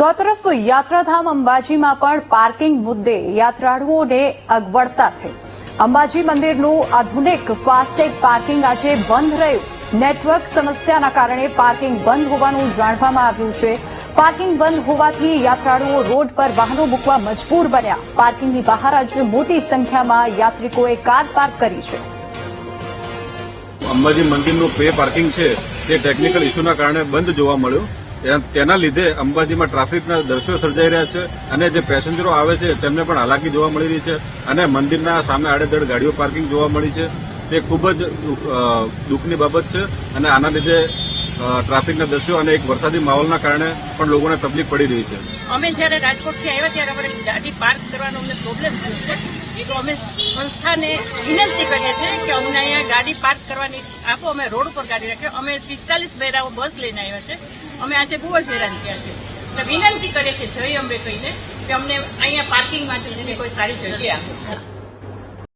તો આ તરફ યાત્રાધામ અંબાજીમાં પણ પાર્કિંગ મુદ્દે યાત્રાળુઓને અગવડતા થઈ. અંબાજી મંદિરનું આધુનિક ફાસ્ટેગ પાર્કિંગ આજે બંધ રહ્યું. નેટવર્ક સમસ્યાના કારણે પાર્કિંગ બંધ હોવાનું જાણવામાં આવ્યું છે. પાર્કિંગ બંધ હોવાથી યાત્રાળુઓ રોડ પર વાહનો મૂકવા મજબૂર બન્યા. પાર્કિંગની બહાર આજે મોટી સંખ્યામાં યાત્રિકોએ કાર પાર્ક કરી છે. અંબાજી મંદિરનું પે પાર્કિંગ છે. તે ટેકનિકલ ઇસ્યુના કારણે બંધ જોવા મળ્યું. તેના- લીધે અંબાજીમાં ટ્રાફિકના દ્રશ્યો સર્જાઈ રહ્યા છે અને જે પેસેન્જરો આવે છે તેમને પણ હાલાકી જોવા મળી રહી છે અને મંદિરના સામે આડેધડ ગાડીઓ પાર્કિંગ જોવા મળી છે. તે ખૂબ જ દુઃખની બાબત છે અને આના લીધે ટ્રાફિકના દ્રશ્યો અને એક વરસાદી માહોલના કારણે પણ લોકોને તકલીફ પડી રહી છે. અમે જ્યારે રાજકોટથી આવ્યા ત્યારે અમારે ગાડી પાર્ક કરવાનો અમને પ્રોબ્લેમ થયો છે. એ તો અમે સંસ્થાને વિનંતી કરીએ છીએ કે અમને અહીંયા ગાડી પાર્ક કરવાની આપો, અમે રોડ ઉપર ગાડી રાખીએ અમે પિસ્તાલીસ બહેરાઓ બસ લઈને આવ્યા છે. અમે આજે બહુ જ હેરાન થયા છે. એટલે વિનંતી કરીએ છીએ જય અંબે કહીને કે અમને અહીંયા પાર્કિંગ માટે કોઈ સારી જગ્યા આપો.